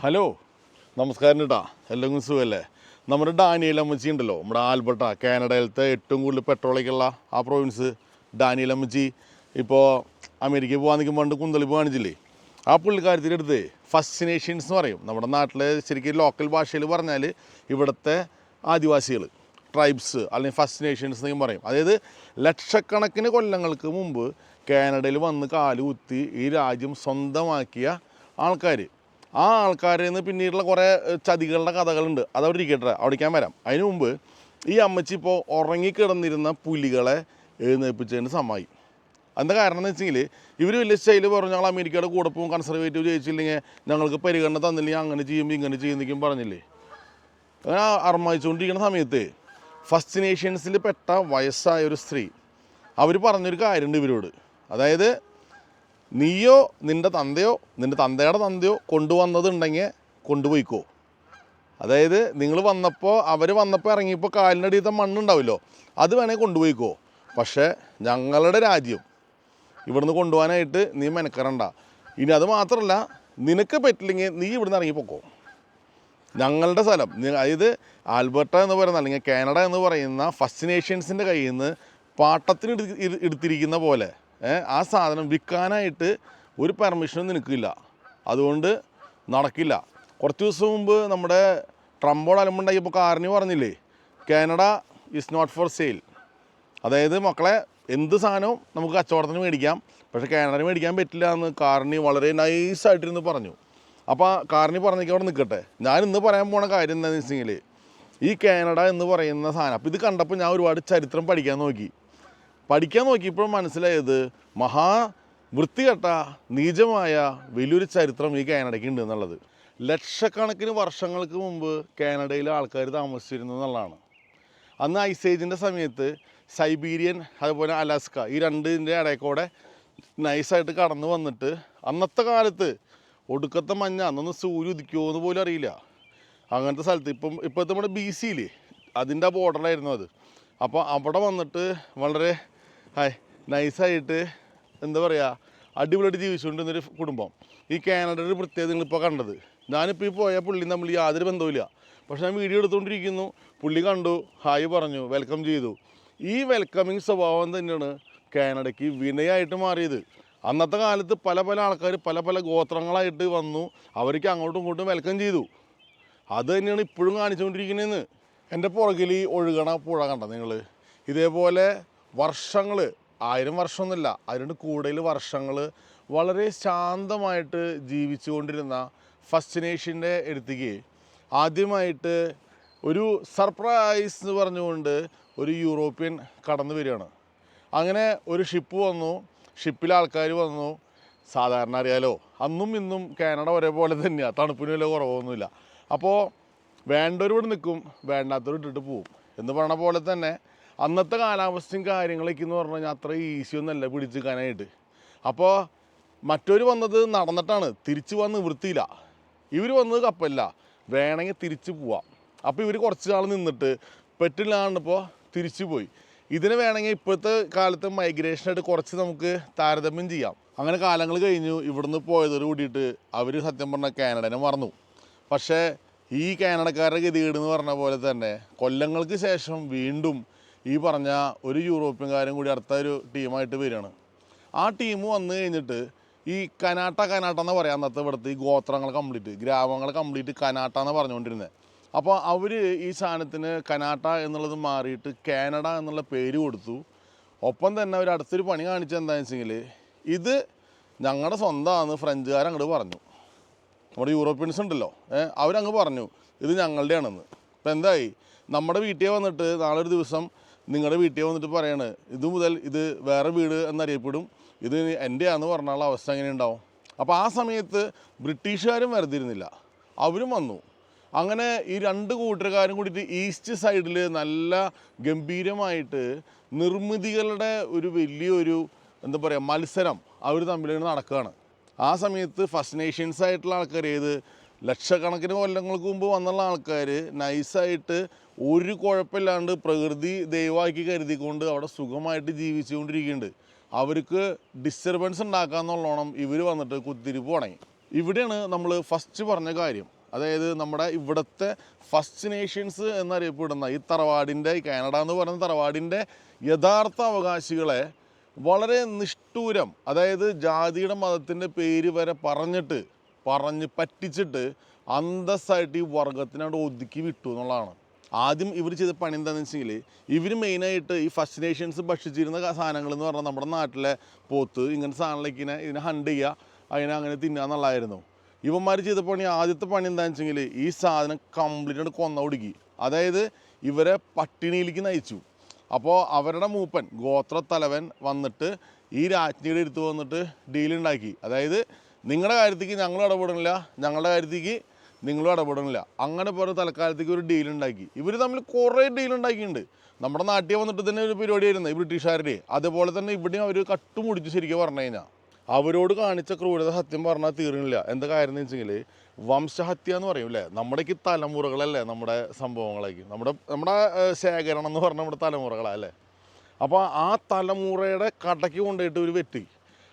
Hello. നമസ്കാരം കേട്ടാ എല്ലാം സുഖമല്ലേ നമ്മുടെ ഡാനിയൽ അമ്മച്ചി ഉണ്ടല്ലോ. നമ്മുടെ ആൽബർട്ട കാനഡയിലത്തെ ഏറ്റവും കൂടുതൽ പെട്രോളിക്കുള്ള ആ പ്രൊവിൻസ് ഡാനിയൽ അമ്മച്ചി ഇപ്പോൾ അമേരിക്കയിൽ പോകാൻ നിൽക്കുമ്പോൾ പണ്ട് കുന്തളിപ്പ് കാണിച്ചില്ലേ? ആ പുള്ളിക്കാരത്തിന്റെ അടുത്ത് ഫസ്റ്റിനേഷൻസ് എന്ന് പറയും. നമ്മുടെ നാട്ടിലെ ശരിക്കും ലോക്കൽ ഭാഷയിൽ പറഞ്ഞാൽ ഇവിടുത്തെ ആദിവാസികൾ ട്രൈബ്സ് അല്ലെങ്കിൽ ഫസ്റ്റ് നേഷൻസ് എന്നൊക്കെ പറയും. അതായത് ലക്ഷക്കണക്കിന് കൊല്ലങ്ങൾക്ക് മുമ്പ് കാനഡയിൽ വന്ന് കാലുകുത്തി ഈ രാജ്യം സ്വന്തമാക്കിയ ആൾക്കാർ ആ ആൾക്കാരിൽ നിന്ന് പിന്നീടുള്ള കുറേ ചതികളുടെ കഥകളുണ്ട്. അതവിടെ ഇരിക്കട്ടെ. അവിടേക്കാൻ വരാം. അതിനു മുമ്പ് ഈ അമ്മച്ചി ഇപ്പോൾ ഉറങ്ങിക്കിടന്നിരുന്ന പുലികളെ എഴുന്നേൽപ്പിച്ചതിന് സമ്മായി അതിന്റെ കാരണം എന്ന് വെച്ചെങ്കിൽ ഇവർ വലിയ സ്റ്റൈൽ പറഞ്ഞു ഞങ്ങൾ അമേരിക്കയുടെ കൂടെ പോകും കൺസർവേറ്റീവ് ജയിച്ചില്ലെങ്കിൽ ഞങ്ങൾക്ക് പരിഗണന തന്നില്ലെങ്കിൽ അങ്ങനെ ചെയ്യും ഇങ്ങനെ ചെയ്യുന്നേക്കും പറഞ്ഞില്ലേ? അങ്ങനെ അർമായിച്ചുകൊണ്ടിരിക്കുന്ന സമയത്ത് ഫസ്റ്റിനേഷ്യൻസിൽ പെട്ട വയസ്സായ ഒരു സ്ത്രീ അവർ പറഞ്ഞൊരു കാര്യമുണ്ട് ഇവരോട്. അതായത് നീയോ നിന്റെ തന്തയോ നിന്റെ തന്തയുടെ തന്തയോ കൊണ്ടുവന്നതുണ്ടെങ്കിൽ കൊണ്ടുപോയിക്കോ. അതായത് നിങ്ങൾ വന്നപ്പോൾ അവർ വന്നപ്പോൾ ഇറങ്ങിയപ്പോൾ കാലിനടിയത്തെ മണ്ണുണ്ടാവില്ലോ അത് വേണേൽ കൊണ്ടുപോയിക്കോ. പക്ഷേ ഞങ്ങളുടെ രാജ്യം ഇവിടുന്ന് കൊണ്ടുപോകാനായിട്ട് നീ മെനക്കറണ്ട ഇനി അത് മാത്രമല്ല നിനക്ക് പറ്റില്ലെങ്കിൽ നീ ഇവിടുന്ന് ഇറങ്ങിപ്പോക്കോ. ഞങ്ങളുടെ സ്ഥലം അതായത് ആൽബർട്ട എന്ന് പറയുന്ന അല്ലെങ്കിൽ കാനഡ എന്ന് പറയുന്ന ഫസ്റ്റിനേഷ്യൻസിന്റെ കയ്യിൽ നിന്ന് പാട്ടത്തിന് എടുത്തിരിക്കുന്ന പോലെ ആ സാധനം വിൽക്കാനായിട്ട് ഒരു പെർമിഷനും നിനക്കില്ല. അതുകൊണ്ട് നടക്കില്ല. കുറച്ച് ദിവസം മുമ്പ് നമ്മുടെ ട്രംപോട് അലമ്പുണ്ടാക്കിയപ്പോൾ കാറിന് പറഞ്ഞില്ലേ Canada is not for sale അതായത് മക്കളെ എന്ത് സാധനവും നമുക്ക് കച്ചവടത്തിന് മേടിക്കാം പക്ഷേ കാനഡന് മേടിക്കാൻ പറ്റില്ല എന്ന് കാറിന് വളരെ നൈസായിട്ടിരുന്ന് പറഞ്ഞു. അപ്പോൾ കാറിന് പറഞ്ഞേക്ക് അവിടെ നിൽക്കട്ടെ ഞാൻ ഇന്ന് പറയാൻ പോണ കാര്യം എന്താണെന്ന് വെച്ചിട്ടുണ്ടെങ്കിൽ ഈ കാനഡ എന്ന് പറയുന്ന സാധനം അപ്പോൾ ഇത് കണ്ടപ്പോൾ ഞാൻ ഒരുപാട് ചരിത്രം പഠിക്കാൻ നോക്കി. പഠിക്കാൻ നോക്കിയപ്പോൾ മനസ്സിലായത് മഹാ വൃത്തികെട്ട നീചമായ വലിയൊരു ചരിത്രം ഈ കാനഡയ്ക്ക് ഉണ്ട് എന്നുള്ളത്. ലക്ഷക്കണക്കിന് വർഷങ്ങൾക്ക് മുമ്പ് കാനഡയിലെ ആൾക്കാർ താമസിച്ചിരുന്നു എന്നുള്ളതാണ്. അന്ന് ഐസേജിന്റെ സമയത്ത് സൈബീരിയൻ അതുപോലെ അലാസ്ക ഈ രണ്ടിന്റെ ഇടയ്ക്കൂടെ നൈസായിട്ട് കടന്നു വന്നിട്ട് അന്നത്തെ കാലത്ത് ഒടുക്കത്തെ മഞ്ഞ അന്നൊന്ന് സൂര്യ ഉദിക്കുമോ എന്ന് പോലും അറിയില്ല. അങ്ങനത്തെ സ്ഥലത്ത് ഇപ്പം ഇപ്പോഴത്തെ നമ്മുടെ ബി സിയിൽ അതിന്റെ ബോർഡറിലായിരുന്നു അത്. അപ്പോൾ അവിടെ വന്നിട്ട് വളരെ ഹായ്. നൈസായിട്ട് എന്താ പറയുക അടിപൊളിയായിട്ട് ജീവിച്ചുകൊണ്ടിരുന്നൊരു കുടുംബം. ഈ കാനഡയുടെ ഒരു പ്രത്യേകത നിങ്ങളിപ്പോൾ കണ്ടത്. ഞാനിപ്പോൾ ഈ പോയ പുള്ളി നമ്മൾ യാതൊരു ബന്ധവുമില്ല. പക്ഷെ ഞാൻ വീഡിയോ എടുത്തുകൊണ്ടിരിക്കുന്നു. പുള്ളി കണ്ടു ഹായ് പറഞ്ഞു വെൽക്കം ചെയ്തു. ഈ വെൽക്കമിങ് സ്വഭാവം തന്നെയാണ് കാനഡയ്ക്ക് വിനയായിട്ട് മാറിയത്. അന്നത്തെ കാലത്ത് പല പല ആൾക്കാർ പല പല ഗോത്രങ്ങളായിട്ട് വന്നു. അവർക്ക് അങ്ങോട്ടും ഇങ്ങോട്ടും വെൽക്കം ചെയ്തു. അത് തന്നെയാണ് ഇപ്പോഴും കാണിച്ചുകൊണ്ടിരിക്കുന്നതെന്ന്. എന്റെ പുറകിൽ ഈ ഒഴുകണ പുഴ കണ്ട നിങ്ങൾ ഇതേപോലെ വർഷങ്ങൾ ആയിരം വർഷമൊന്നുമില്ല. അതിനോട് കൂടുതൽ വർഷങ്ങൾ വളരെ ശാന്തമായിട്ട് ജീവിച്ചുകൊണ്ടിരുന്ന കൊണ്ടിരുന്ന ഫസ്റ്റിനേഷ്യന്റെ അടുത്തേക്ക് ആദ്യമായിട്ട് ഒരു സർപ്രൈസ് എന്ന് പറഞ്ഞുകൊണ്ട് ഒരു യൂറോപ്യൻ കടന്നു വരികയാണ്. അങ്ങനെ ഒരു ഷിപ്പ് വന്നു. ഷിപ്പിൽ ആൾക്കാർ വന്നു. സാധാരണ അറിയാലോ അന്നും ഇന്നും കാനഡ ഒരേപോലെ തന്നെയാണ് തണുപ്പിന് വലിയ കുറവൊന്നുമില്ല. അപ്പോൾ വേണ്ടവരോട് നിൽക്കും. വേണ്ടാത്തവർ ഇട്ടിട്ട് പോവും. എന്ന് പറഞ്ഞ പോലെ തന്നെ അന്നത്തെ കാലാവസ്ഥയും കാര്യങ്ങളൊക്കെ എന്ന് പറഞ്ഞു കഴിഞ്ഞാൽ അത്ര ഈസി ഒന്നല്ല പിടിച്ചെടുക്കാനായിട്ട് അപ്പോൾ മറ്റവർ വന്നത് നടന്നിട്ടാണ്. തിരിച്ചു വന്ന് വൃത്തിയില്ല ഇവർ വന്നത് കപ്പല്ല. വേണമെങ്കിൽ തിരിച്ചു പോവാം. അപ്പോൾ ഇവർ കുറച്ച് നാൾ നിന്നിട്ട് പറ്റില്ലാണ്ടപ്പോൾ തിരിച്ചു പോയി. ഇതിന് വേണമെങ്കിൽ ഇപ്പോഴത്തെ കാലത്ത് മൈഗ്രേഷനായിട്ട് കുറച്ച് നമുക്ക് താരതമ്യം ചെയ്യാം. അങ്ങനെ കാലങ്ങൾ കഴിഞ്ഞു. ഇവിടുന്ന് പോയതോട് കൂടിയിട്ട് അവർ സത്യം പറഞ്ഞാൽ കാനഡനെ മറന്നു. പക്ഷേ ഈ കാനഡക്കാരുടെ ഗതികേട് എന്ന് പറഞ്ഞ പോലെ തന്നെ കൊല്ലങ്ങൾക്ക് ശേഷം വീണ്ടും ഈ പറഞ്ഞ ഒരു യൂറോപ്യൻകാരും കൂടി അടുത്ത ഒരു ടീമായിട്ട് വരികയാണ്. ആ ടീം വന്നു കഴിഞ്ഞിട്ട് ഈ കനാട്ട കനാട്ട എന്ന് പറയാം അന്നത്തെ ഇവിടുത്തെ ഈ ഗോത്രങ്ങൾ കംപ്ലീറ്റ് ഗ്രാമങ്ങൾ കംപ്ലീറ്റ് കനാട്ട എന്ന് പറഞ്ഞുകൊണ്ടിരുന്നത് അപ്പോൾ അവർ ഈ സാധനത്തിന് കനാട്ട എന്നുള്ളത് മാറിയിട്ട് കാനഡ എന്നുള്ള പേര് കൊടുത്തു. ഒപ്പം തന്നെ അവർ അടുത്തൊരു പണി കാണിച്ചത് എന്താണെന്ന് വെച്ചെങ്കിൽ ഇത് ഞങ്ങളുടെ സ്വന്തമാണെന്ന് ഫ്രഞ്ചുകാർ അങ്ങോട്ട് പറഞ്ഞു. നമ്മുടെ യൂറോപ്യൻസ് ഉണ്ടല്ലോ അവരങ്ങ് പറഞ്ഞു ഇത് ഞങ്ങളുടെയാണെന്ന്. അപ്പോൾ എന്തായി? നമ്മുടെ വീട്ടിൽ വന്നിട്ട് നാളെ ഒരു ദിവസം നിങ്ങളുടെ വീട്ടിൽ വന്നിട്ട് പറയാണ് ഇത് മുതൽ ഇത് വേറെ വീട് എന്നറിയപ്പെടും. ഇത് എന്റെയാന്ന് പറഞ്ഞുള്ള അവസ്ഥ എങ്ങനെ ഉണ്ടാവും? അപ്പോൾ ആ സമയത്ത് ബ്രിട്ടീഷുകാരും വരുതിരുന്നില്ല. അവരും വന്നു. അങ്ങനെ ഈ രണ്ട് കൂട്ടരുകാരും കൂടിയിട്ട് ഈസ്റ്റ് സൈഡിൽ നല്ല ഗംഭീരമായിട്ട് നിർമ്മിതികളുടെ ഒരു വലിയൊരു എന്താ പറയുക മത്സരം അവർ തമ്മിൽ നടക്കുകയാണ്. ആ സമയത്ത് ഫസ്റ്റ് നേഷ്യൻസ് ആയിട്ടുള്ള ആൾക്കാർ ഏത്? ലക്ഷക്കണക്കിന് കൊല്ലങ്ങൾക്ക് മുമ്പ് വന്നുള്ള ആൾക്കാർ നൈസായിട്ട് ഒരു കുഴപ്പമില്ലാണ്ട് പ്രകൃതി ദൈവമാക്കി കരുതിക്കൊണ്ട് അവിടെ സുഖമായിട്ട് ജീവിച്ചുകൊണ്ടിരിക്കുന്നുണ്ട്. അവർക്ക് ഡിസ്റ്റർബൻസ് ഉണ്ടാക്കാന്നുള്ളോണം ഇവർ വന്നിട്ട് കുത്തിരിപ്പ് തുടങ്ങി. ഇവിടെയാണ് നമ്മൾ ഫസ്റ്റ് പറഞ്ഞ കാര്യം. അതായത് നമ്മുടെ ഇവിടുത്തെ ഫസ്റ്റ് നേഷൻസ് എന്നറിയപ്പെടുന്ന ഈ തറവാടിന്റെ കാനഡ എന്ന് പറയുന്ന തറവാടിന്റെ യഥാർത്ഥ അവകാശികളെ വളരെ നിഷ്ഠൂരം അതായത് ജാതിയുടെ മതത്തിന്റെ പേര് വരെ പറഞ്ഞിട്ട് പറഞ്ഞ് പറ്റിച്ചിട്ട് അന്തസ്സായിട്ട് ഈ വർഗത്തിനവിടെ ഒതുക്കി വിട്ടു എന്നുള്ളതാണ്. ആദ്യം ഇവർ ചെയ്ത പണി എന്താണെന്ന് വെച്ചെങ്കിൽ ഇവർ മെയിനായിട്ട് ഈ ഫസ്റ്റ് നേഷൻസ് ഭക്ഷിച്ചിരുന്ന സാധനങ്ങൾ എന്ന് പറഞ്ഞാൽ നമ്മുടെ നാട്ടിലെ പോത്ത് ഇങ്ങനത്തെ സാധനങ്ങളൊക്കെ ഇങ്ങനെ ഇതിനെ ഹണ്ട് ചെയ്യുക അതിനെ അങ്ങനെ തിന്നുക എന്നുള്ളതായിരുന്നു. ഇവന്മാർ ചെയ്ത പണി ആദ്യത്തെ പണി എന്താണെന്ന് വെച്ചെങ്കിൽ ഈ സാധനം കംപ്ലീറ്റ് ആയിട്ട് കൊന്ന ഒടുക്കി. അതായത് ഇവരെ പട്ടിണിയിലേക്ക് നയിച്ചു. അപ്പോൾ അവരുടെ മൂപ്പൻ ഗോത്ര തലവൻ വന്നിട്ട് ഈ രാജ്ഞിയുടെ അടുത്ത് വന്നിട്ട് ഡീലുണ്ടാക്കി അതായത് നിങ്ങളുടെ കാര്യത്തേക്ക് ഞങ്ങളും ഇടപെടണില്ല ഞങ്ങളുടെ കാര്യത്തേക്ക് നിങ്ങളും ഇടപെടണില്ല അങ്ങനെ പോലെ തൽക്കാലത്തേക്ക് ഒരു ഡീൽ ഉണ്ടാക്കി. ഇവർ തമ്മിൽ കുറേ ഡീൽ ഉണ്ടാക്കിയിട്ടുണ്ട്. നമ്മുടെ നാട്ടിൽ വന്നിട്ട് തന്നെ ഒരു പരിപാടിയായിരുന്നു ഈ ബ്രിട്ടീഷുകാരുടെ. അതുപോലെ തന്നെ ഇവിടെയും അവർ കട്ടുമുടിച്ച് ശരിക്കും പറഞ്ഞു കഴിഞ്ഞാൽ അവരോട് കാണിച്ച ക്രൂരത സത്യം പറഞ്ഞാൽ തീർന്നില്ല. എന്താ കാര്യം എന്ന് വെച്ചെങ്കിൽ വംശഹത്യ എന്ന് പറയും അല്ലേ നമ്മുടേക്ക് തലമുറകളല്ലേ നമ്മുടെ സംഭവങ്ങളേക്ക്? നമ്മുടെ നമ്മുടെ ശേഖരണം എന്ന് പറഞ്ഞാൽ നമ്മുടെ തലമുറകളാ അല്ലേ അപ്പോൾ ആ തലമുറയുടെ കടയ്ക്ക് കൊണ്ടുപോയിട്ട് ഒരു വെട്ടി.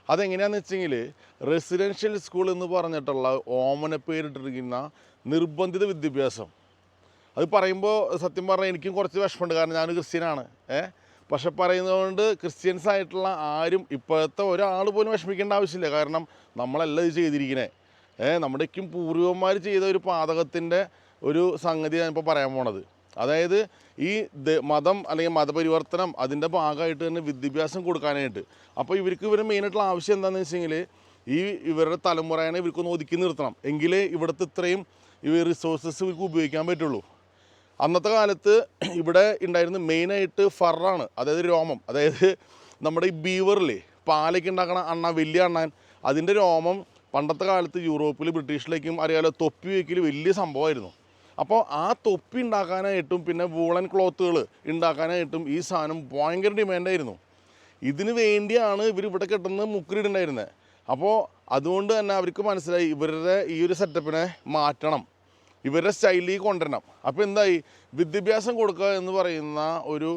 അതെങ്ങനെയാണെന്ന് വെച്ചെങ്കിൽ റെസിഡൻഷ്യൽ സ്കൂൾ എന്ന് പറഞ്ഞിട്ടുള്ള ഓമന പേരിട്ടിരിക്കുന്ന നിർബന്ധിത വിദ്യാഭ്യാസം. അത് പറയുമ്പോൾ സത്യം പറഞ്ഞാൽ എനിക്കും കുറച്ച് വിഷമമുണ്ട്. കാരണം ഞാൻ ക്രിസ്ത്യനാണ്. ഏ? പക്ഷെ പറയുന്നതുകൊണ്ട് ക്രിസ്ത്യൻസ് ആയിട്ടുള്ള ആരും ഇപ്പോഴത്തെ ഒരാൾ പോലും വിഷമിക്കേണ്ട ആവശ്യമില്ല. കാരണം നമ്മളല്ല ഇത് ചെയ്തിരിക്കണേ. ഏ? നമ്മുടെക്കും പൂർവികന്മാർ ചെയ്ത ഒരു പാതകത്തിന്റെ ഒരു സംഗതി ഞാനിപ്പോൾ പറയാൻ പോണത്. അതായത് ഈ മതം അല്ലെങ്കിൽ മതപരിവർത്തനം അതിന്റെ ഭാഗമായിട്ട് തന്നെ വിദ്യാഭ്യാസം കൊടുക്കാനായിട്ട്. അപ്പോൾ ഇവർക്ക് ഇവർ മെയിനായിട്ടുള്ള ആവശ്യം എന്താണെന്ന് വെച്ച് കഴിഞ്ഞാൽ ഈ ഇവരുടെ തലമുറയാണ് ഇവർക്കൊന്ന് ഒതുക്കി നിർത്തണം. എങ്കിലേ ഇവിടുത്തെ ഇത്രയും ഈ റിസോഴ്സസ് ഇവർക്ക് ഉപയോഗിക്കാൻ പറ്റുള്ളൂ. അന്നത്തെ കാലത്ത് ഇവിടെ ഉണ്ടായിരുന്ന മെയിനായിട്ട് ഫറാണ് അതായത് രോമം. അതായത് നമ്മുടെ ഈ ബീവറിൽ പാലയ്ക്ക് ഉണ്ടാക്കണ അണ്ണ വലിയ അണ്ണാൻ. അതിന്റെ രോമം പണ്ടത്തെ കാലത്ത് യൂറോപ്പിൽ ബ്രിട്ടീഷിലേക്കും അറിയാലോ തൊപ്പി വയ്ക്കൽ വലിയ സംഭവമായിരുന്നു. അപ്പോൾ ആ തൊപ്പി ഉണ്ടാക്കാനായിട്ടും പിന്നെ വൂളൻ ക്ലോത്തുകൾ ഉണ്ടാക്കാനായിട്ടും ഈ സാധനം ഭയങ്കര ഡിമാൻഡായിരുന്നു ഇതിന് വേണ്ടിയാണ് ഇവർ ഇവിടെ കിട്ടുന്ന മുക്കിരിടുണ്ടായിരുന്നത് അപ്പോൾ അതുകൊണ്ട് തന്നെ അവർക്ക് മനസ്സിലായി ഇവരുടെ ഈ ഒരു സെറ്റപ്പിനെ മാറ്റണം. ഇവരുടെ സ്റ്റൈലിൽ കൊണ്ടുവരണം. അപ്പോൾ എന്തായി? വിദ്യാഭ്യാസം കൊടുക്കുക എന്ന് പറയുന്ന ഒരു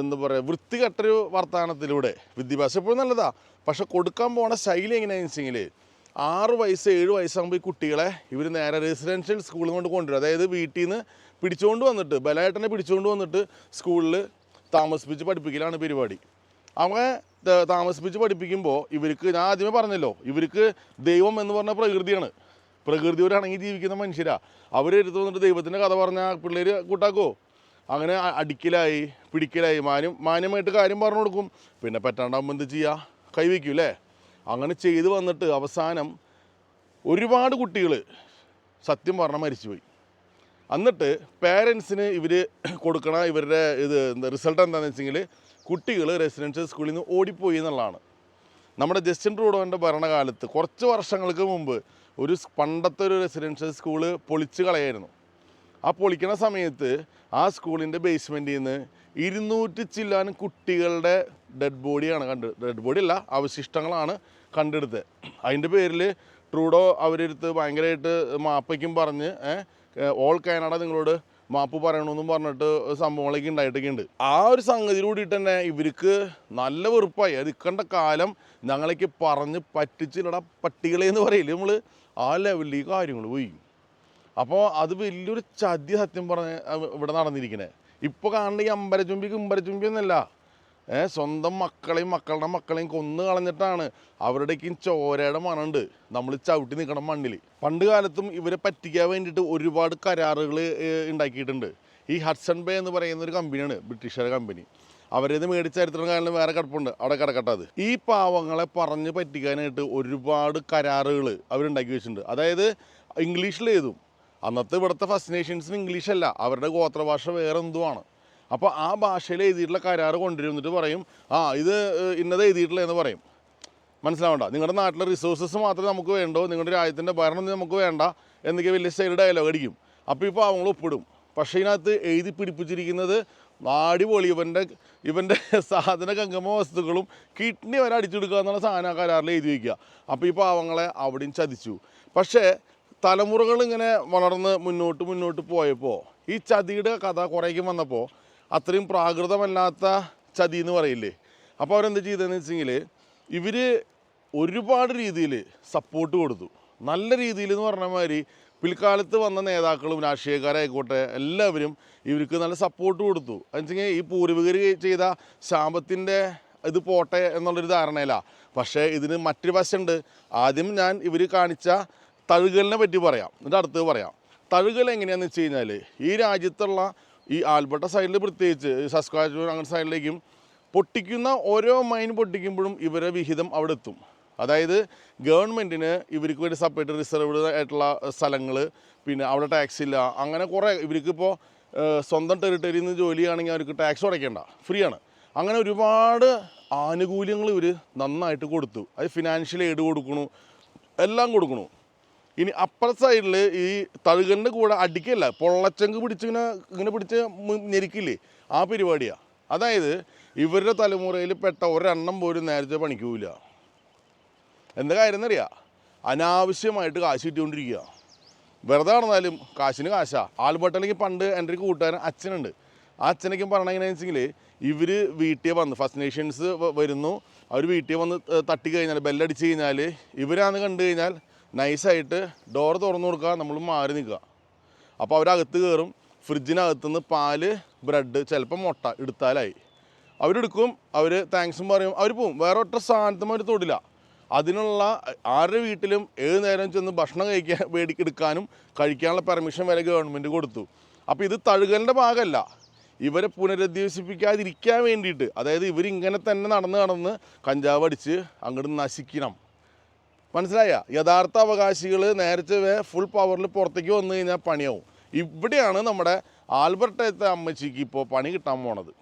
എന്താ പറയുക വൃത്തികെട്ടൊരു വർത്തമാനത്തിലൂടെ വിദ്യാഭ്യാസം എപ്പോഴും നല്ലതാണ് പക്ഷെ കൊടുക്കാൻ പോണ ശൈലി എങ്ങനെയാണെന്ന് വെച്ചെങ്കിൽ ആറ് വയസ്സ് ഏഴ് വയസ്സാകുമ്പോൾ ഈ കുട്ടികളെ ഇവർ നേരെ റെസിഡൻഷ്യൽ സ്കൂളിൽ കൊണ്ട് കൊണ്ടുവരും. അതായത് വീട്ടിൽ നിന്ന് പിടിച്ചുകൊണ്ട് വന്നിട്ട് ബലമായിട്ടനെ പിടിച്ചുകൊണ്ട് വന്നിട്ട് സ്കൂളിൽ താമസിപ്പിച്ച് പഠിപ്പിക്കലാണ് പരിപാടി. ത- താമസിപ്പിച്ച് പഠിപ്പിക്കുമ്പോൾ ഇവർക്ക് ഞാൻ ആദ്യമേ പറഞ്ഞല്ലോ ഇവർക്ക് ദൈവം എന്ന് പറഞ്ഞ പ്രകൃതിയാണ്. പ്രകൃതിയോടാണെങ്കിൽ ജീവിക്കുന്ന മനുഷ്യരാ. അവരെടുത്ത് വന്നിട്ട് ദൈവത്തിന്റെ കഥ പറഞ്ഞാൽ പിള്ളേർ കൂട്ടാക്കോ? അങ്ങനെ അടിക്കലായി പിടിക്കലായി മാന്യം മാന്യമായിട്ട് കാര്യം പറഞ്ഞു കൊടുക്കും. പിന്നെ പറ്റാണ്ടാകുമ്പോൾ എന്ത് ചെയ്യുക കൈവയ്ക്കും അല്ലേ അങ്ങനെ ചെയ്ത് വന്നിട്ട് അവസാനം ഒരുപാട് കുട്ടികൾ സത്യം പറഞ്ഞാൽ മരിച്ചുപോയി. എന്നിട്ട് പേരൻസിന് ഇവർ കൊടുക്കണ ഇവരുടെ ഇത് റിസൾട്ട് എന്താണെന്ന് വെച്ചെങ്കിൽ കുട്ടികൾ റെസിഡൻഷ്യൽ സ്കൂളിൽ നിന്ന് ഓടിപ്പോയി എന്നുള്ളതാണ്. നമ്മുടെ ജസ്റ്റിൻ ട്രൂഡോന്റെ ഭരണകാലത്ത് കുറച്ച് വർഷങ്ങൾക്ക് മുമ്പ് ഒരു പണ്ടത്തെ ഒരു റെസിഡൻഷ്യൽ സ്കൂൾ പൊളിച്ച് കളയായിരുന്നു. ആ പൊളിക്കണ സമയത്ത് ആ സ്കൂളിന്റെ ബേസ്മെന്റിൽ നിന്ന് ഇരുന്നൂറ്റി ചില്ലാനും കുട്ടികളുടെ ഡെഡ് ബോഡിയാണ് കണ്ട് ഡെഡ് ബോഡി അല്ല അവശിഷ്ടങ്ങളാണ് കണ്ടെടുത്തത്. അതിന്റെ പേരിൽ ട്രൂഡോ അവരെടുത്ത് ഭയങ്കരമായിട്ട് മാപ്പയ്ക്കും പറഞ്ഞ് ഓൾ കാനഡ നിങ്ങളോട് മാപ്പ് പറയണമെന്നും പറഞ്ഞിട്ട് സംഭവങ്ങളൊക്കെ ഉണ്ടായിട്ടൊക്കെ ഉണ്ട് ആ ഒരു സംഗതി കൂടിയിട്ട് തന്നെ ഇവർക്ക് നല്ല വെറുപ്പായി. അത് ഇക്കണ്ട കാലം ഞങ്ങളേക്ക് പറഞ്ഞ് പറ്റിച്ചില്ലടാ പട്ടികളെ എന്ന് പറയില്ല നമ്മൾ ആ ലെവലിൽ കാര്യങ്ങൾ പോയി. അപ്പോൾ അത് വലിയൊരു ചതി സത്യം പറഞ്ഞ് ഇവിടെ നടന്നിരിക്കണേ. ഇപ്പോൾ കാണുന്ന ഈ അമ്പരചുംബി കുമ്പരചുംബി ഒന്നല്ല ഏ സ്വന്തം മക്കളെയും മക്കളുടെ മക്കളെയും കൊന്നു കളഞ്ഞിട്ടാണ് അവരുടെയൊക്കെയും ചോരയുടെ മണമുണ്ട്. നമ്മൾ ചവിട്ടി നിൽക്കണം മണ്ണിൽ. പണ്ട് കാലത്തും ഇവരെ പറ്റിക്കാൻ വേണ്ടിയിട്ട് ഒരുപാട് കരാറുകൾ ഉണ്ടാക്കിയിട്ടുണ്ട്. ഈ ഹഡ്സൺ ബേ എന്ന് പറയുന്ന ഒരു കമ്പനിയാണ് ബ്രിട്ടീഷുകാരുടെ കമ്പനി. അവരേത് മേടിച്ച ചരിത്രം കാരണം വേറെ കിടപ്പുണ്ട്. അവിടെ കിടക്കട്ടെ അത്. ഈ പാവങ്ങളെ പറഞ്ഞ് പറ്റിക്കാനായിട്ട് ഒരുപാട് കരാറുകൾ അവരുണ്ടാക്കി വെച്ചിട്ടുണ്ട്. അതായത് ഇംഗ്ലീഷിൽ എഴുതും അന്നത്തെ ഇവിടുത്തെ ഫസ്റ്റ് നേഷൻസിന് ഇംഗ്ലീഷല്ല അവരുടെ ഗോത്രഭാഷ വേറെ എന്തുമാണ് അപ്പോൾ ആ ഭാഷയിൽ എഴുതിയിട്ടുള്ള കരാറ് കൊണ്ടുവരും എന്നിട്ട് പറയും ആ ഇത് ഇന്നത് എഴുതിയിട്ടില്ല എന്ന് പറയും. മനസ്സിലാവണ്ട. നിങ്ങളുടെ നാട്ടിലെ റിസോഴ്സസ് മാത്രമേ നമുക്ക് വേണ്ടോ. നിങ്ങളുടെ രാജ്യത്തിന്റെ ഭരണം നമുക്ക് വേണ്ട എന്നൊക്കെ വലിയ സ്റ്റൈൽ ഡയലോഗ് അടിക്കും. അപ്പോൾ ഇപ്പോൾ അവങ്ങൾ ഒപ്പിടും. പക്ഷേ ഇതിനകത്ത് എഴുതി പിടിപ്പിച്ചിരിക്കുന്നത് അടിപൊളി ഇവന്റെ ഇവന്റെ സാധന കങ്കമ വസ്തുക്കളും കിഡ്നി വരെ അടിച്ചെടുക്കുക എന്നുള്ള സാധന കരാറിൽ എഴുതി വയ്ക്കുക അപ്പോൾ ഈ പാവങ്ങളെ അവിടെയും ചതിച്ചു. പക്ഷേ തലമുറകൾ ഇങ്ങനെ വളർന്ന് മുന്നോട്ട് മുന്നോട്ട് പോയപ്പോൾ ഈ ചതിയുടെ കഥ കുറേക്കും വന്നപ്പോൾ അത്രയും പ്രാകൃതമല്ലാത്ത ചതി എന്ന് പറയില്ലേ? അപ്പോൾ അവരെന്ത് ചെയ്തതെന്ന് വെച്ചെങ്കിൽ ഇവർ ഒരുപാട് രീതിയിൽ സപ്പോർട്ട് കൊടുത്തു. നല്ല രീതിയിൽ എന്ന് പറഞ്ഞ മാതിരി പിൽക്കാലത്ത് വന്ന നേതാക്കളും രാഷ്ട്രീയക്കാരായിക്കോട്ടെ എല്ലാവരും ഇവർക്ക് നല്ല സപ്പോർട്ട് കൊടുത്തു. എന്നുവെച്ചെങ്കിൽ ഈ പൂർവികർ ചെയ്ത ശാപത്തിന്റെ ഇത് പോട്ടെ എന്നുള്ളൊരു ധാരണയില്ല പക്ഷേ ഇതിന് മറ്റൊരു വശമുണ്ട് ആദ്യം ഞാൻ ഇവർ കാണിച്ച തഴുകലിനെ പറ്റി പറയാം. എന്നിട്ട് അടുത്ത് പറയാം. തഴുകൽ എങ്ങനെയാണെന്ന് വെച്ച് കഴിഞ്ഞാൽ ഈ രാജ്യത്തുള്ള ഈ ആൽബർട്ട സൈഡിൽ പ്രത്യേകിച്ച് സസ്കാജൂർ അങ്ങനെ സൈഡിലേക്കും പൊട്ടിക്കുന്ന ഓരോ മൈൻ പൊട്ടിക്കുമ്പോഴും ഇവരെ വിഹിതം അവിടെ എത്തും. അതായത് ഗവൺമെന്റിന് ഇവർക്ക് വേണ്ടി സെപ്പറേറ്റ് റിസർവ്ഡ് ആയിട്ടുള്ള സ്ഥലങ്ങൾ പിന്നെ അവിടെ ടാക്സ് ഇല്ല അങ്ങനെ കുറേ ഇവർക്കിപ്പോൾ സ്വന്തം ടെറിട്ടറിയിൽ നിന്ന് ജോലി ചെയ്യുകയാണെങ്കിൽ അവർക്ക് ടാക്സ് അടയ്ക്കേണ്ട ഫ്രീ ആണ്. അങ്ങനെ ഒരുപാട് ആനുകൂല്യങ്ങൾ ഇവർ നന്നായിട്ട് കൊടുത്തു. അത് ഫിനാൻഷ്യൽ എയ്ഡ് കൊടുക്കണു എല്ലാം കൊടുക്കണു. ഇനി അപ്പുറ സൈഡിൽ ഈ തഴുകലിന്റെ കൂടെ അടിക്കല്ല പൊള്ളച്ചങ്ക് പിടിച്ചിങ്ങനെ ഇങ്ങനെ പിടിച്ച് ഞെരിക്കില്ലേ? ആ പരിപാടിയാണ് അതായത് ഇവരുടെ തലമുറയിൽ പെട്ട ഒരെണ്ണം പോലും നേരത്തെ പണിക്കൂല. എന്താ കാര്യം എന്നറിയാം? അനാവശ്യമായിട്ട് കാശ് കിട്ടിക്കൊണ്ടിരിക്കുക വെറുതെ നടന്നാലും കാശിന് കാശാ. ആൽബർട്ടിലേക്ക് പണ്ട് എന്റെ ഒരു കൂട്ടുകാരൻ അച്ഛനുണ്ട്. ആ അച്ഛനൊക്കെ പറഞ്ഞെങ്ങനെയാണെന്ന് വെച്ചെങ്കിൽ ഇവർ വീട്ടിൽ വന്ന് ഫസ്റ്റ് നേഷൻസ് വരുന്നു. അവർ വീട്ടിൽ വന്ന് തട്ടി കഴിഞ്ഞാൽ ബെല്ലടിച്ച് കഴിഞ്ഞാൽ ഇവരാന്ന് കണ്ടു കഴിഞ്ഞാൽ നൈസായിട്ട് ഡോർ തുറന്നു കൊടുക്കുക നമ്മൾ മാറി നിൽക്കുക. അപ്പോൾ അവരകത്ത് കയറും. ഫ്രിഡ്ജിനകത്തുനിന്ന് പാൽ ബ്രെഡ് ചിലപ്പോൾ മുട്ട എടുത്താലായി. അവരെടുക്കും. അവർ താങ്ക്സും പറയും. അവർ പോവും. വേറെ ഒറ്റ സ്ഥാനത്തും അവർ തൊടില്ല. അതിനുള്ള ആരുടെ വീട്ടിലും ഏത് നേരം ചെന്ന് ഭക്ഷണം കഴിക്കാൻ മേടിക്കെടുക്കാനും കഴിക്കാനുള്ള പെർമിഷൻ വരെ ഗവൺമെന്റ് കൊടുത്തു. അപ്പോൾ ഇത് തഴുകലിന്റെ ഭാഗമല്ല. ഇവരെ പുനരധിവസിപ്പിക്കാതിരിക്കാൻ വേണ്ടിയിട്ട്. അതായത് ഇവരിങ്ങനെ തന്നെ നടന്ന് നടന്ന് കഞ്ചാവ് അടിച്ച് അങ്ങോട്ട് നശിക്കണം. മനസ്സിലായ? യഥാർത്ഥ അവകാശികൾ നേരത്തെ ഫുൾ പവറിൽ പുറത്തേക്ക് വന്നു കഴിഞ്ഞാൽ പണിയാവും. ഇവിടെയാണ് നമ്മുടെ ആൽബർട്ടത്തെ അമ്മച്ചിക്ക് ഇപ്പോൾ പണി കിട്ടാൻ പോണത്.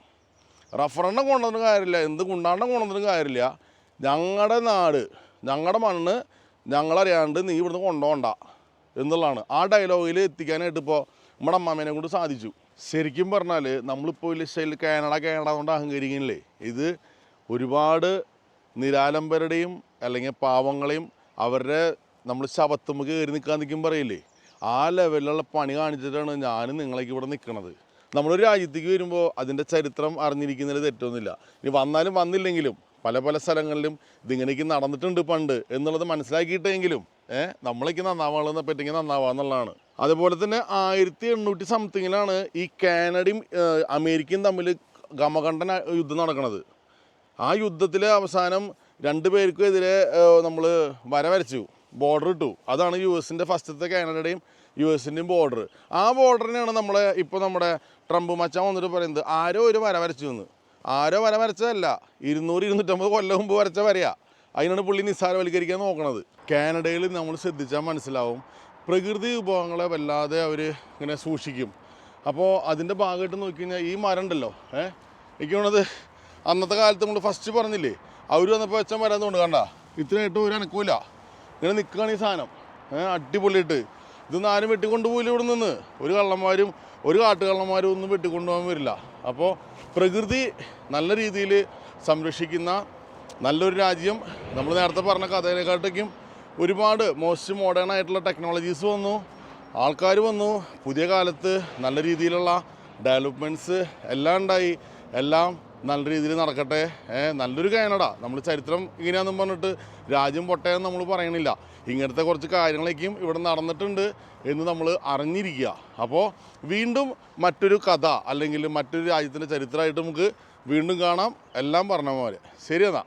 റഫറണ്ടം കൊണ്ടുവന്നിട്ട് കാര്യമില്ല. എന്ത് കുണ്ടാണ്ടം കൊണ്ടുവന്നിട്ട് കാര്യമില്ല. ഞങ്ങളുടെ നാട് ഞങ്ങളുടെ മണ്ണ് ഞങ്ങളറിയാണ്ട് നീ ഇവിടുന്ന് കൊണ്ടുപോണ്ട എന്നുള്ളതാണ്. ആ ഡയലോഗിൽ എത്തിക്കാനായിട്ട് ഇപ്പോൾ നമ്മുടെ അമ്മാമേനെ കൊണ്ട് സാധിച്ചു. ശരിക്കും പറഞ്ഞാൽ നമ്മളിപ്പോൾ വലിയ സ്റ്റൈലിൽ കാനഡ കാനഡ കൊണ്ട് അഹങ്കരിക്കുന്നില്ലേ? ഇത് ഒരുപാട് നിരാലംബരുടെയും അല്ലെങ്കിൽ പാവങ്ങളെയും അവരുടെ നമ്മൾ ശവത്തുമ്പ് കയറി നിൽക്കാൻ നിൽക്കും പറയില്ലേ ആ ലെവലിലുള്ള പണി കാണിച്ചിട്ടാണ് ഞാനും നിങ്ങളേക്ക് ഇവിടെ നിൽക്കുന്നത് നമ്മളൊരു രാജ്യത്തേക്ക് വരുമ്പോൾ അതിന്റെ ചരിത്രം അറിഞ്ഞിരിക്കുന്നതിൽ തെറ്റൊന്നുമില്ല. ഇനി വന്നാലും വന്നില്ലെങ്കിലും പല പല സ്ഥലങ്ങളിലും ഇതിങ്ങനെയൊക്കെ നടന്നിട്ടുണ്ട് പണ്ട് എന്നുള്ളത് മനസ്സിലാക്കിയിട്ടെങ്കിലും ഏഹ് നമ്മളേക്ക് നന്നാവാളെന്ന് പറ്റെങ്കിൽ നന്നാവുക എന്നുള്ളതാണ്. അതുപോലെ തന്നെ ആയിരത്തി എണ്ണൂറ്റി സംതിങ്ങിലാണ് ഈ കാനഡയും അമേരിക്കയും തമ്മിൽ ഗമകണ്ഠന യുദ്ധം നടക്കുന്നത് ആ യുദ്ധത്തിലെ അവസാനം രണ്ട് പേർക്കും എതിരെ നമ്മൾ വര വരച്ചു ബോർഡർ ഇട്ടു. അതാണ് യു എസിന്റെ ഫസ്റ്റത്തെ കാനഡയുടെയും യു എസിന്റെയും ബോർഡർ. ആ ബോർഡറിനെയാണ് നമ്മളെ ഇപ്പോൾ നമ്മുടെ ട്രംപ് മച്ചാൻ വന്നിട്ട് പറയുന്നത് ആരോ ഒരു വര വരച്ചു എന്ന് ആരോ വര വരച്ചതല്ല ഇരുന്നൂറ് ഇരുന്നൂറ്റമ്പത് കൊല്ലം മുമ്പ് വരച്ച വരയാ. അതിനാണ് പുള്ളി നിസ്സാരവൽക്കരിക്കാൻ നോക്കണത്. കാനഡയിൽ നമ്മൾ ശ്രദ്ധിച്ചാൽ മനസ്സിലാവും പ്രകൃതി വിഭവങ്ങളെ വല്ലാതെ അവർ ഇങ്ങനെ സൂക്ഷിക്കും. അപ്പോൾ അതിന്റെ ഭാഗമായിട്ട് നോക്കി കഴിഞ്ഞാൽ ഈ മരം ഉണ്ടല്ലോ ഏഹ് എനിക്ക് തോന്നുന്നത് അന്നത്തെ കാലത്ത് നമ്മൾ ഫസ്റ്റ് പറഞ്ഞില്ലേ അവർ വന്നപ്പോൾ അച്ഛൻ തോന്നുന്നു കണ്ട? ഇട്ട് ഒരു അനക്കൂല. ഇങ്ങനെ നിൽക്കുകയാണ് ഈ സാധനം. ഏഹ് അടിപൊളിയിട്ട് ഇതൊന്നും ആരും വെട്ടിക്കൊണ്ടുപോയില്ല ഇവിടെ നിന്ന്. ഒരു കള്ളന്മാരും ഒരു കാട്ടുകള്ളന്മാരും ഒന്നും വെട്ടിക്കൊണ്ടുപോകാൻ വരില്ല. അപ്പോൾ പ്രകൃതി നല്ല രീതിയിൽ സംരക്ഷിക്കുന്ന നല്ലൊരു രാജ്യം. നമ്മൾ നേരത്തെ പറഞ്ഞ കഥയിനെക്കാട്ടേക്കും ഒരുപാട് മോസ്റ്റ് മോഡേൺ ആയിട്ടുള്ള ടെക്നോളജീസ് വന്നു. ആൾക്കാർ വന്നു. പുതിയ കാലത്ത് നല്ല രീതിയിലുള്ള ഡെവലപ്മെന്റ്സ് എല്ലാം ഉണ്ടായി. എല്ലാം നല്ല രീതിയിൽ നടക്കട്ടെ. നല്ലൊരു കാനഡ നമ്മൾ ചരിത്രം ഇങ്ങനെയാണെന്നും പറഞ്ഞിട്ട് രാജ്യം പൊട്ടയെന്ന് നമ്മൾ പറയണില്ല. ഇങ്ങനത്തെ കുറച്ച് കാര്യങ്ങളേക്കും ഇവിടെ നടന്നിട്ടുണ്ട് എന്ന് നമ്മൾ അറിഞ്ഞിരിക്കുക. അപ്പോൾ വീണ്ടും മറ്റൊരു കഥ അല്ലെങ്കിൽ മറ്റൊരു രാജ്യത്തിന്റെ ചരിത്രമായിട്ട് നമുക്ക് വീണ്ടും കാണാം. എല്ലാം പറഞ്ഞ പോലെ. ശരി എന്നാ.